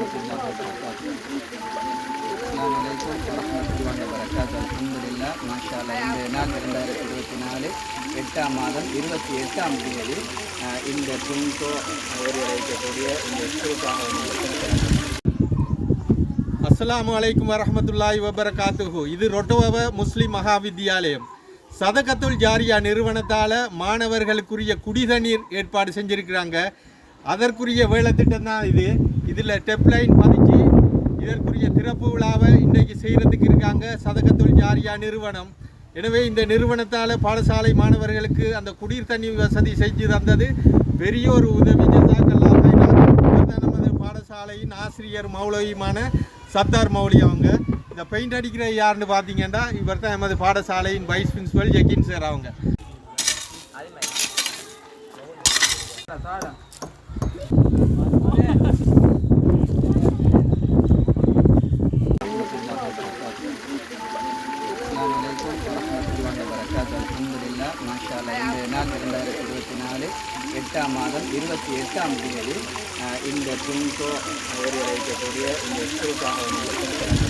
அஸ்லாம் வலைக்கம் வரமத்துல்லாஹி வரகாத் அலமதுல்லா மாஷா இந்த நாள் ரெண்டாயிரத்தி இருபத்தி நாலு எட்டாம் மாதம் இருபத்தி எட்டாம் தேதி இந்த துணிக்கோ ஒரு வைக்கக்கூடிய அஸ்லாம் வலைக்கம் வரமத்துல்லாஹி வபரகாத்துஹு. இது ரொட்டோவ முஸ்லிம் மகாவித்யாலயம். சதகத்துல் ஜாரியா நிறுவனத்தால் மாணவர்களுக்குரிய குடிதண்ணீர் ஏற்பாடு செஞ்சுருக்கிறாங்க. அதற்குரிய வேலை திட்டம் தான் இது. இதில் டெப்லைன் பதிச்சு இதற்குரிய திறப்பு விழாவை இன்றைக்கு செய்கிறதுக்கு இருக்காங்க சதகத்துல் ஜாரியா நிறுவனம். எனவே இந்த நிறுவனத்தால் பாடசாலை மாணவர்களுக்கு அந்த குடிநீர் தண்ணி வசதி செஞ்சு தந்தது பெரிய ஒரு உதவி ஜசாக்கல்லா இவர்தான் நமது பாடசாலையின் ஆசிரியர் மௌலவியுமான சத்தார் மௌலி அவங்க. இந்த பெயிண்ட் அடிக்கிற யாருன்னு பார்த்தீங்கன்னா இவர் தான் எமது பாடசாலையின் வைஸ் பிரின்சிபல் ஜெக்கின் சார் அவங்க. அஸ்லாம் வலைக்கம் வரஹ்மத்துல்லாஹி வரகாத் அலமதுல்லா மாஷா அல்லாஹ் இந்த நாள் ரெண்டாயிரத்தி இருபத்தி நாலு எட்டாம் மாதம் இருபத்தி எட்டாம் தேதி இந்த துன்கோ ஒரு வைக்கக்கூடிய இந்த ஸ்கூலுக்காக வந்து